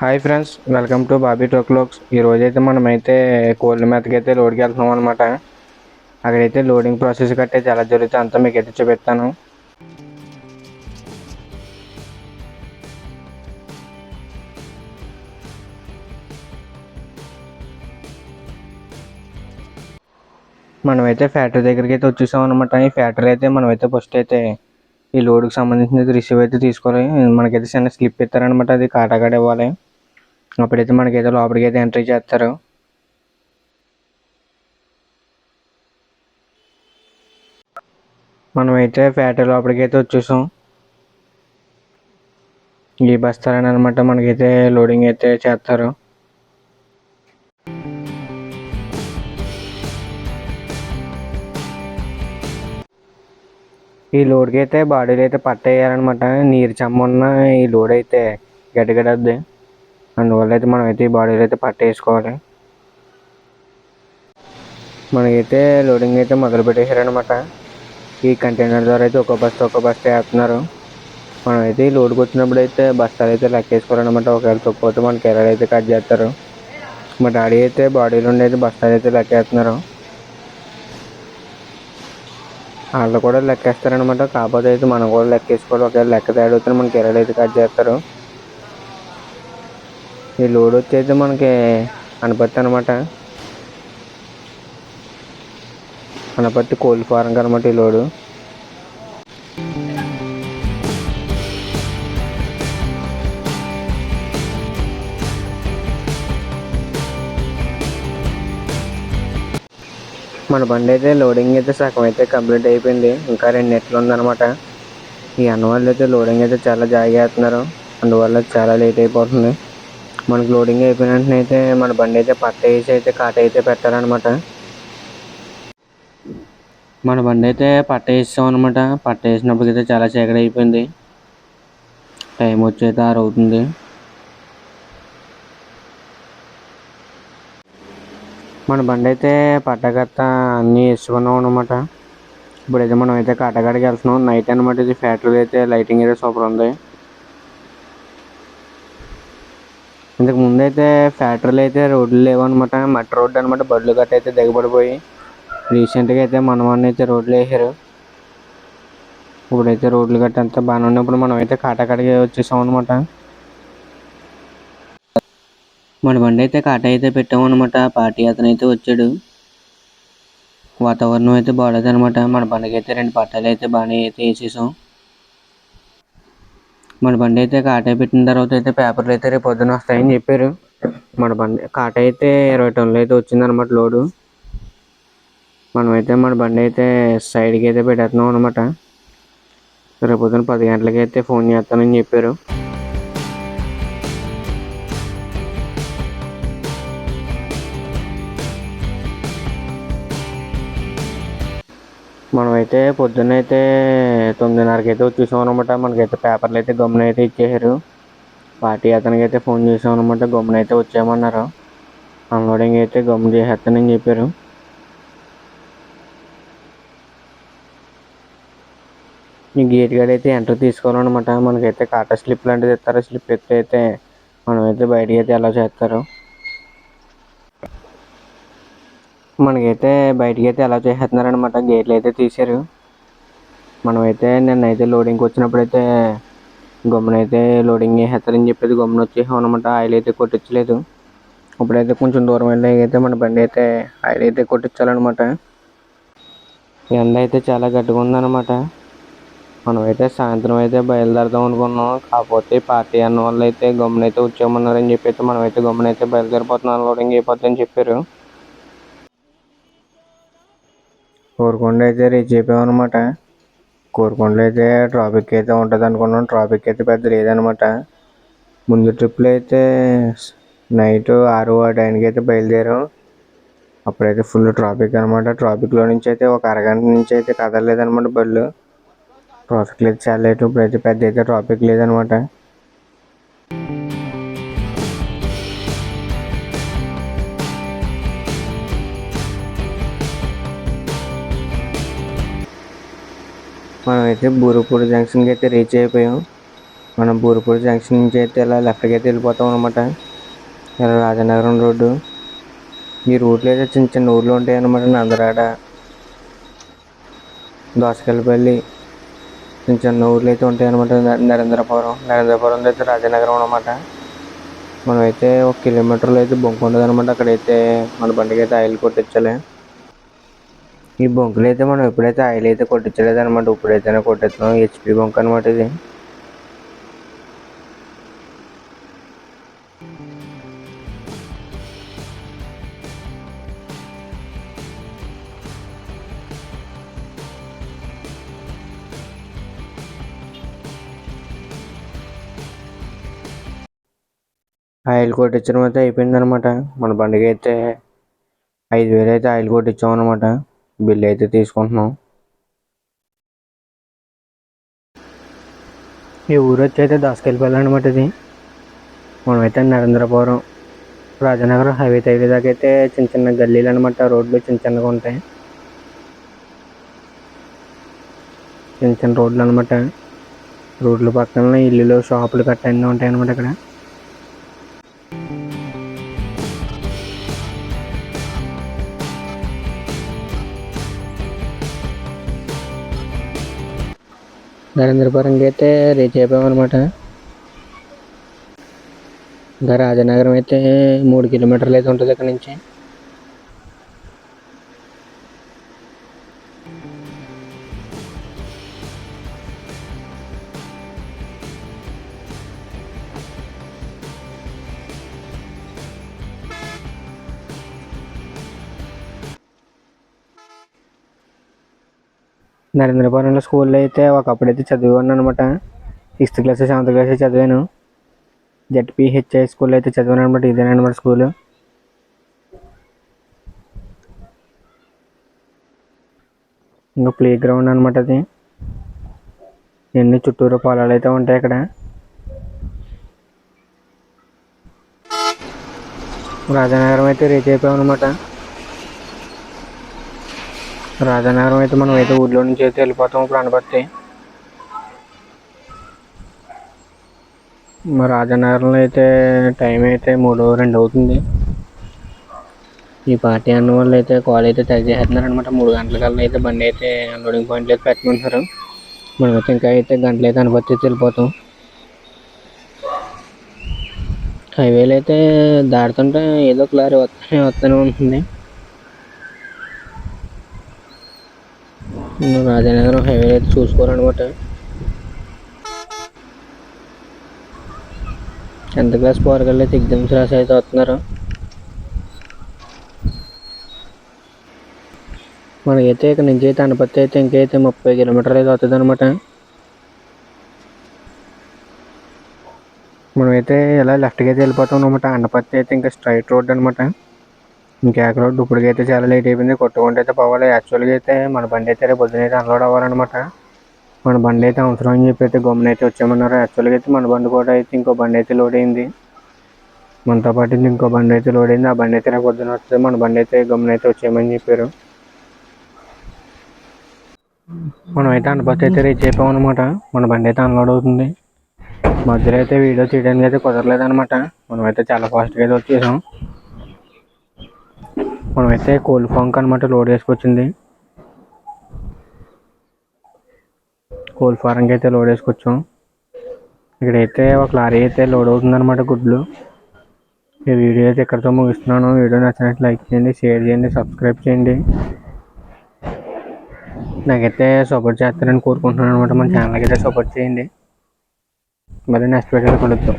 Hi friends welcome to Bobby టోక్లోక్స్ ఈ రోజైతే మనమైతే కోళ్ళ మేతకి అయితే లోడ్కి వెళ్తున్నాం అనమాట అక్కడైతే లోడింగ్ ప్రాసెస్ కట్టయితే ఎలా జరుగుతుందో అంతా మీకు అయితే చూపిస్తాను. మనమైతే ఫ్యాక్టరీ దగ్గరికి అయితే వచ్చేసాం అనమాట ఈ ఫ్యాక్టరీ అయితే మనమైతే ఫస్ట్ అయితే ఈ లోడ్కి సంబంధించిన రిసీవ్ అయితే తీసుకోవాలి. మనకైతే చిన్న స్లిప్ ఇస్తారనమాట అది కాటాగాడ ఇవ్వాలి. అప్పుడైతే మనకైతే లోపలికి అయితే ఎంట్రీ చేస్తారు. మనమైతే ఫ్యాక్టరీ లోపలికి అయితే వచ్చేసాం. ఈ బస్తాలని అనమాట మనకైతే లోడింగ్ అయితే చేస్తారు. ఈ లోడ్కి అయితే బాడీలు అయితే పట్టేయాలన్నమాట. నీరు చెమ్మ ఈ లోడ్ అయితే గడ్డగడద్ది. అందువల్ల అయితే మనం అయితే ఈ బాడీలు అయితే పట్టేసుకోవాలి మనకైతే లోడింగ్ అయితే మొదలు పెట్టేశారనమాట ఈ కంటైనర్ ద్వారా అయితే ఒక బస్తా ఒక బస్తా వేస్తున్నారు. మనమైతే ఈ లోడ్కి వచ్చినప్పుడు అయితే బస్తాలు అయితే లెక్కేసుకోవాలన్నమాట. ఒకవేళ తక్కువ మనకి ఎరలు అయితే కట్ చేస్తారు. మా డాడీ అయితే బాడీలో ఉండి అయితే బస్తాలు అయితే లెక్కేస్తున్నారు. వాళ్ళు కూడా లెక్కేస్తారనమాట కాకపోతే అయితే మనం కూడా లెక్కేసుకోవాలి. ఒకవేళ లెక్క తేడా వస్తే మనకి ఎరలు అయితే కట్ చేస్తారు. ఈ లోడ్ వచ్చేది మనకి అనపత్తి అనమాట అనపత్తి కోళ్ళ ఫారం అనమాట ఈ లోడు. మన బండి అయితే లోడింగ్ అయితే సగం అయితే కంప్లీట్ అయిపోయింది. ఇంకా రెండు నెట్లు ఉందన్నమాట. ఈ అన్న వాళ్ళు అయితే లోడింగ్ అయితే చాలా జాగ్రత్తున్నారు అందువల్ల చాలా లేట్ అయిపోతుంది. మనకు లోడింగ్ అయిపోయిన వెంటనే అయితే మన బండి అయితే పట్ట వేసి అయితే కాట అయితే పెట్టారనమాట మన బండి అయితే పట్ట వేసాం అనమాట పట్ట వేసినప్పటికైతే చాలా చీకటి అయిపోయింది. టైం వచ్చి అయితే ఆరు అవుతుంది. మన బండి అయితే పట్టగత్త అన్నీ వేసుకున్నాం అనమాట ఇప్పుడైతే మనం అయితే కాటగాడికి వెళ్తున్నాం. నైట్ అనమాట ఇది. ఫ్యాక్టరీ అయితే లైటింగ్ అయితే సూపర్ ఉంది. ఇంతకు ముందు అయితే ఫ్యాక్టరీలు అయితే రోడ్లు లేవన్నమాట మట్టి రోడ్డు అనమాట బళ్ళు గట్ట అయితే దిగబడిపోయి. రీసెంట్గా అయితే మన వాడిని అయితే రోడ్లు వేసారు ఇప్పుడైతే రోడ్లు గట్ట అంతా బాగానే ఉన్నప్పుడు మనం అయితే కాటాకాడికి వచ్చేసాం అనమాట మన బండి అయితే కాట అయితే పెట్టామన్నమాట పార్టీ అతను అయితే వచ్చాడు. వాతావరణం అయితే బాగాలేదు అనమాట మన బండికి అయితే రెండు పట్టాలు అయితే బాగానే అయితే వేసేసాం. మన బండి అయితే కాటాయి పెట్టిన తర్వాత అయితే పేపర్లు అయితే రేపు పొద్దున వస్తాయని చెప్పారు. మన బండి కాటాయి అయితే ఇరవై టన్నులు అయితే వచ్చిందనమాట లోడు. మనమైతే మన బండి అయితే సైడ్కి అయితే పెట్టేస్తున్నాం అనమాట రేపు పొద్దున పది గంటలకి అయితే ఫోన్ చేస్తానని చెప్పారు. మనమైతే పొద్దున్న అయితే తొమ్మిదిన్నరకి అయితే వచ్చేసాం అనమాట మనకైతే పేపర్లు అయితే గమ్మున అయితే ఇచ్చేసారు పార్టీ అతనికి అయితే ఫోన్ చేసాం అనమాట గమ్మున అయితే వచ్చామన్నారు. అన్లోడింగ్ అయితే గమ్ము చేసేస్తానని చెప్పారు. ఈ గేట్ గడి అయితే ఎంటర్ తీసుకోవాలన్నమాట. మనకైతే కాటా స్లిప్ లాంటిది ఇస్తారు? స్లిప్ ఎత్తే అయితే మనమైతే బయటకి అయితే ఎలా చేస్తారు? మనకైతే బయటికి అయితే ఎలా చేసేస్తున్నారనమాట గేట్లు అయితే తీశారు. మనమైతే నిన్నైతే లోడింగ్కి వచ్చినప్పుడు అయితే గమ్మునైతే లోడింగ్ చేసేస్తారని చెప్పేది గమ్మున వచ్చేసాం అనమాట ఆయిల్ అయితే కొట్టించలేదు. ఇప్పుడైతే కొంచెం దూరం వెళ్ళి అయితే మన బండి అయితే ఆయిల్ అయితే కొట్టించాలన్నమాట. ఎండ అయితే చాలా గట్టిగా ఉందన్నమాట. మనమైతే సాయంత్రం అయితే బయలుదేరదాం అనుకున్నాం. కాకపోతే పార్టీ అన్న వాళ్ళు అయితే గమ్మునైతే వచ్చేయమన్నారని చెప్పి అయితే మనమైతే గమ్మునైతే బయలుదేరిపోతున్నాం. లోడింగ్ అయిపోతుందని చెప్పారు. కోరుకొండ అయితే రీచ్ అయిపోయామన్నమాట కోరుకొండలో అయితే ట్రాఫిక్ అయితే ఉంటుంది అనుకున్నాం ట్రాఫిక్ అయితే పెద్ద లేదనమాట ముందు ట్రిప్లో అయితే నైట్ ఆరు ఆ టైంకి అయితే బయలుదేరాం. అప్పుడైతే ఫుల్ ట్రాఫిక్ అనమాట ట్రాఫిక్లో నుంచి అయితే ఒక అరగంట నుంచి అయితే కదలలేదనమాట బళ్ళు. ట్రాఫిక్ లేదు చాలా లేటు. ఇప్పుడైతే పెద్ద అయితే ట్రాఫిక్ లేదనమాట మనమైతే బూరుపూడి జంక్షన్కి అయితే రీచ్ అయిపోయాం. మనం బూరుపూడి జంక్షన్ నుంచి అయితే ఇలా లెఫ్ట్కి అయితే వెళ్ళిపోతాం అనమాట ఇలా రాజనగరం రోడ్డు. ఈ రూట్లో అయితే చిన్న చిన్న ఊర్లు ఉంటాయి అనమాట నందరాడ దోసకల్పల్లి చిన్న చిన్న ఊర్లు అయితే ఉంటాయి అనమాట నరేంద్రపురం. నరేంద్రపురం అయితే రాజనగరం అనమాట మనం అయితే ఒక కిలోమీటర్లో అయితే బొంకు ఉంటుంది అనమాట అక్కడైతే మన బండికి అయితే ఆయిల్ కొట్టించాలి. ఈ బొంకులు అయితే మనం ఎప్పుడైతే ఆయిల్ అయితే కొట్టించలేదు అనమాట ఇప్పుడైతేనే కొట్టిస్తున్నాం హెచ్పి బొంక్ అనమాట ఇది. ఆయిల్ కొట్టించడం అయితే అయిపోయింది అనమాట మన బండికి అయితే ఐదు వేలు అయితే ఆయిల్ కొట్టించాం అనమాట బిల్ అయితే తీసుకుంటున్నాం. ఈ ఊరు వచ్చి అయితే దాసుకెళ్ళిపోయాలి అనమాట ఇది. మనమైతే నరేంద్రపురం రాజనగరం హైవే తగిలే దాకా అయితే చిన్న చిన్న గల్లీలు అనమాట రోడ్లు చిన్న చిన్నగా ఉంటాయి. చిన్న చిన్న రోడ్లు అనమాట రోడ్ల పక్కన ఇల్లులు షాపులు గట్ట అన్నీ ఉంటాయి అనమాట ఇక్కడ. నరేంద్రపురంకి అయితే రీచ్ అయిపోయామన్నమాట ఇంకా రాజనగరం అయితే మూడు కిలోమీటర్లు అయితే ఉంటుంది ఇక్కడ నుంచి. నరేంద్రపురంలో స్కూల్లో అయితే ఒకప్పుడు అయితే చదివాను అనమాట సిక్స్త్ క్లాస్ సెవెంత్ క్లాస్ చదివాను. జెడ్పిహెచ్ఐ స్కూల్లో అయితే చదివాను అనమాట ఇదేనమాట స్కూల్. ఇంకా ప్లే గ్రౌండ్ అనమాట అది. ఎన్ని చుట్టూరు పొలాలు అయితే ఉంటాయి ఇక్కడ రాజనగరం అయితే రీచ్ అయిపోయాం అనమాట రాజానగరం అయితే మనం అయితే ఊర్లో నుంచి అయితే వెళ్ళిపోతాం ఇప్పుడు అనబట్టి. మా రాజనగరంలో అయితే టైం అయితే మూడు రెండు అవుతుంది. ఈ పార్టీ అన్న వాళ్ళు అయితే కాల్ అయితే తెగేస్తున్నారు అనమాట మూడు గంటలకల్లా అయితే బండి అయితే అన్లోడింగ్ పాయింట్లు అయితే పెట్టమంటున్నారు. మనం అయితే ఇంకా అయితే గంటలు అయితే అనుబట్టి అయితే వెళ్ళిపోతాం. హైవేలు అయితే దాటుతుంటే ఏదో ఒక లారీ వస్తూనే వస్తూనే ఉంటుంది. రాజానగరం హైవే అయితే చూసుకోరనమాట టెన్త్ క్లాస్ పోరగాళ్ళు అయితే ఎగ్జామ్స్ రాసి అయితే వస్తున్నారు? మనకైతే ఇక్కడ నుంచి అయితే అనపత్తి అయితే ఇంకైతే ముప్పై కిలోమీటర్లు అయితే అవుతుంది అనమాట మనమైతే ఇలా లెఫ్ట్కి అయితే వెళ్ళిపోతాం అనమాట అనపత్తి అయితే ఇంకా స్ట్రైట్ రోడ్ అనమాట ఇంకేక రోడ్ ఇప్పటికైతే చాలా లేట్ అయిపోయింది. కొట్టుకుంటే అయితే పోవాలి. యాక్చువల్గా అయితే మన బండి అయితే రేపు పొద్దున అయితే అన్లోడ్ అవ్వాలన్నమాట. మన బండి అయితే అవసరం అని చెప్పి అయితే గమ్మున అయితే వచ్చామన్నారు యాక్చువల్గా అయితే మన బండి కూడా అయితే ఇంకో బండి అయితే లోడ్ అయింది. మనతో పాటు ఇంకో బండి అయితే లోడ్ అయింది. ఆ బండి అయితే రేపు పొద్దున వస్తుంది మన బండి అయితే గమ్మున అయితే వచ్చామని చెప్పారు. మనం అయితే అనుపతి అయితే రీచ్ అయిపోయాం అనమాట మన బండి అయితే అన్లోడ్ అవుతుంది. మధ్యలో అయితే వీడియో తీయడానికి అయితే కుదరలేదు అనమాట మనం అయితే చాలా ఫాస్ట్గా అయితే వచ్చేసాం. మనమైతే కోల్డ్ ఫామ్కి అనమాట లోడ్ వేసుకొచ్చింది కోల్ ఫారంకి అయితే లోడ్ వేసుకొచ్చాం ఇక్కడైతే ఒక లారీ అయితే లోడ్ అవుతుందన్నమాట గుడ్లు. ఈ వీడియో అయితే ఇక్కడితో ముగిస్తున్నాను. వీడియో నచ్చినట్లు లైక్ చేయండి షేర్ చేయండి సబ్స్క్రైబ్ చేయండి. నాకైతే సపోర్ట్ చేస్తారని కోరుకుంటున్నాను అనమాట మన ఛానల్కి అయితే సపోర్ట్ చేయండి. మరి నెక్స్ట్ వీడియోలో కలుద్దాం.